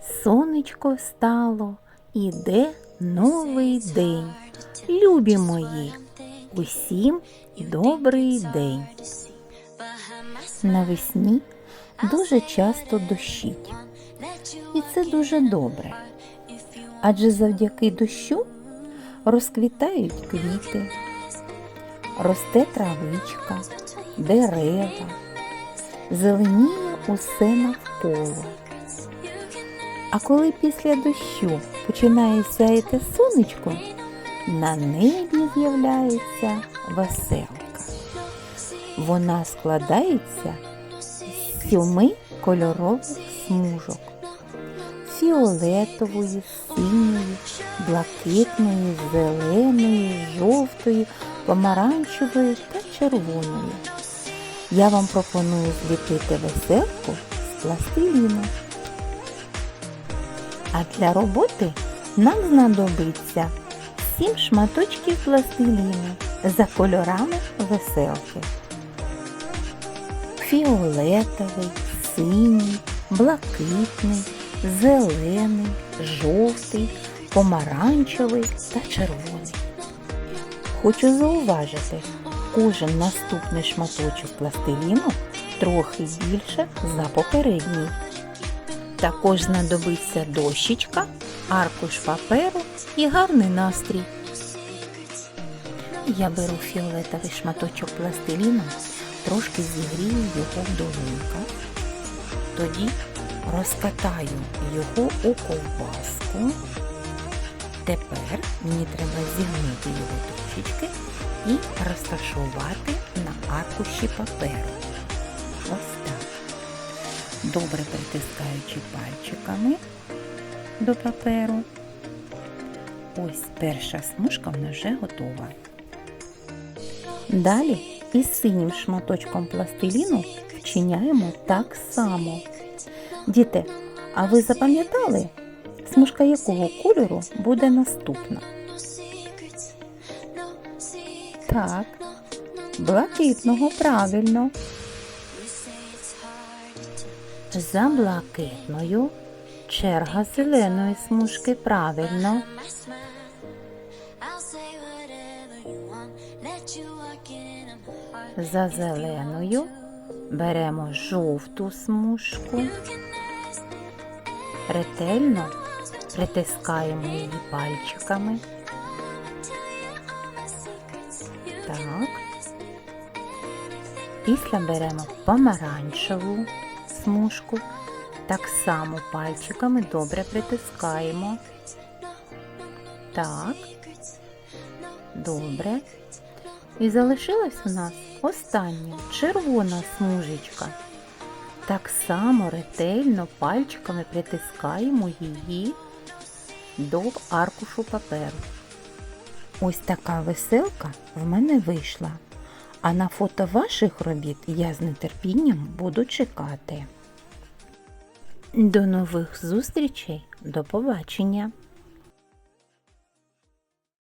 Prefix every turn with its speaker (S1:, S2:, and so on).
S1: сонечко встало, іде новий день. Любі мої, усім добрий день. Навесні дуже часто дощить, і це дуже добре. Адже завдяки дощу розквітають квіти, росте травичка, дерева, зеленіє усе навколо. А коли після дощу починає сяяти сонечко, на небі з'являється веселка. Вона складається з сьоми кольорових смужок фіолетової, синьої, блакитної, зеленої, жовтої, помаранчевої та червоної. Я вам пропоную зліпити веселку з пластиліну. А для роботи нам знадобиться 7 шматочків пластиліну за кольорами веселки. Фіолетовий, синій, блакитний, зелений, жовтий, помаранчевий та червоний. Хочу зауважити, кожен наступний шматочок пластиліну трохи більше за попередній. Також знадобиться дощечка, аркуш паперу і гарний настрій. Я беру фіолетовий шматочок пластиліну, трошки зігрію його в долоньках. Тоді розкатаю його у ковбаску. Тепер мені треба зігнути його трішечки і розташувати на аркуші паперу. Ось. Добре притискаючи пальчиками до паперу. Ось перша смужка в нас вже готова. Далі із синім шматочком пластиліну вчиняємо так само. Діти, а ви запам'ятали, смужка якого кольору буде наступна? Так, блакитного, правильно. За блакитною черга зеленої смужки, правильно. За зеленою беремо жовту смужку, ретельно притискаємо її пальчиками. Так. Після беремо помаранчеву смужку, так само пальчиками добре притискаємо. Так. Добре. І залишилась у нас остання червона смужечка. Так само ретельно пальчиками притискаємо її до аркушу паперу. Ось така веселка в мене вийшла. А на фото ваших робіт я з нетерпінням буду чекати. До нових зустрічей, до побачення!